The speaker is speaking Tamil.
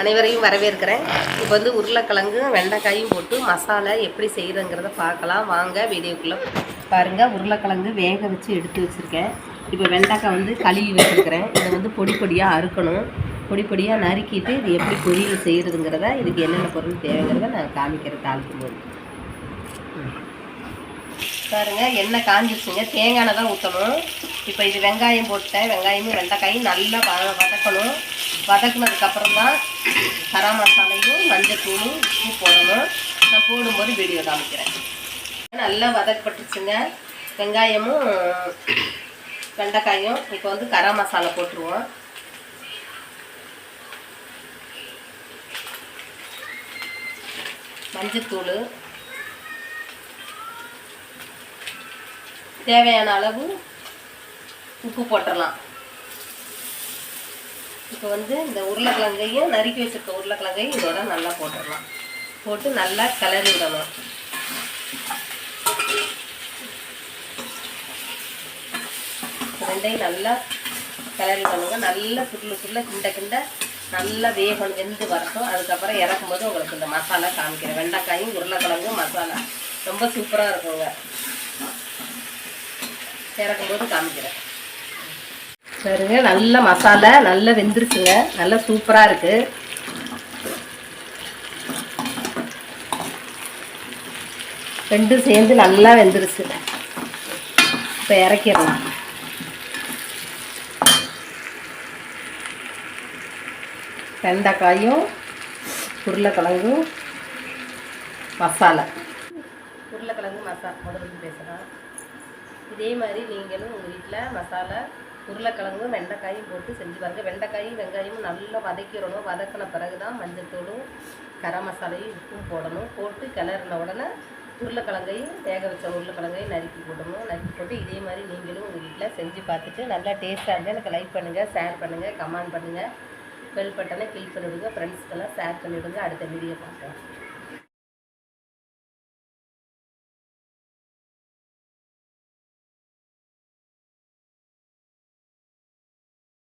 அனைவரையும் வரவேற்கிறேன். இப்போ வந்து உருளைக்கிழங்கு வெண்டைக்காயும் போட்டு மசாலா எப்படி செய்கிறதுங்கிறத பார்க்கலாம். வாங்க வீடியோக்குள்ளே பாருங்கள் உருளைக்கிழங்கு வேக வச்சு எடுத்து வச்சுருக்கேன். இப்போ வெண்டைக்காய் வந்து கழுவி வச்சுருக்கிறேன். இதை வந்து பொடி பொடியாக அறுக்கணும். பொடி பொடியாக நறுக்கிட்டு இது எப்படி பொரியல் செய்கிறதுங்கிறத இதுக்கு என்னென்ன பொருள் தேவைங்கிறத நான் காமிக்கிறேன் தாளிக்கும் பாருங்கள் எண்ணெய் காஞ்சிருச்சுங்க. தேங்காய் எண்ணெய் தான் ஊற்றணும் இப்போ இது வெங்காயம் போட்டேன் வெங்காயமும் வெண்டைக்காயும் நல்லா வதக்கணும். வதக்குனதுக்கப்புறம் தான் கரம் மசாலையும் மஞ்சத்தூளும் உப்பு போடணும். நான் போடும்போது வீடியோ காமிக்கிறேன். நல்லா வதக்கப்பட்டுச்சுங்க. வெங்காயமும் வெண்டைக்காயும் இப்போ வந்து கரம் மசாலா போட்டுருவோம். மஞ்சத்தூள். தேவையான அளவு உப்பு போட்டுடலாம் இப்போ வந்து இந்த உருளைக்கிழங்கையும் நறுக்கி வச்சுருக்க உருளைக்கிழங்கையும் இதோட நல்லா போட்டுடலாம். போட்டு நல்லா கிளறி விடணும். ரெண்டையும் நல்லா கிளறி விடணுங்க. நல்லா சுருள சுருள கிண்ட கிண்ட நல்லா வேகணும் வெந்து வரட்டும். அதுக்கப்புறம் இறக்கும் போது உங்களுக்கு இந்த மசாலா காமிக்கிறேன். வெண்டைக்காயும் உருளைக்கிழங்கும் மசாலா. ரொம்ப சூப்பராக இருக்குங்க. இறக்கும்போது காமிக்கிறேன். பாருங்க நல்ல மசாலா நல்லா வெந்துருச்சுங்க நல்லா சூப்பராக இருக்கு. ரெண்டும் சேர்ந்து நல்லா வெந்துருச்சு. இப்போ இறக்கிடலாம். வெண்டைக்காயும் உருளைக்கிழங்கும் மசாலா. உருளைக்கிழங்கு மசாலா முதல்ல பேசுகிறோம் இதே மாதிரி நீங்களும் உங்கள் வீட்டில் மசாலா உருளைக்கிழங்கும் வெண்டைக்காயும் போட்டு செஞ்சு பாருங்கள் வெண்டைக்காயும் வெங்காயமும் நல்லா வதக்கிடணும். வதக்கின பிறகு தான் மஞ்சத்தூளும் கரம் மசாலையும் உப்பும் போடணும். போட்டு கிளறின உடனே உருளைக்கிழங்கையும் வேக வச்ச உருளைக்கிழங்கையும் நறுக்கி போடணும். நறுக்கி போட்டு இதே மாதிரி நீங்களும் உங்கள் வீட்டில் செஞ்சு பார்த்துட்டு நல்லா டேஸ்ட்டாக இருந்தால் எனக்கு லைக் பண்ணுங்கள் ஷேர் பண்ணுங்கள் கமெண்ட் பண்ணுங்கள் பெல் பட்டனை கிளிக் பண்ணிவிடுங்க ஃப்ரெண்ட்ஸ்க்கெல்லாம் ஷேர் பண்ணிவிடுங்க அடுத்த வீடியோ பார்க்கலாம்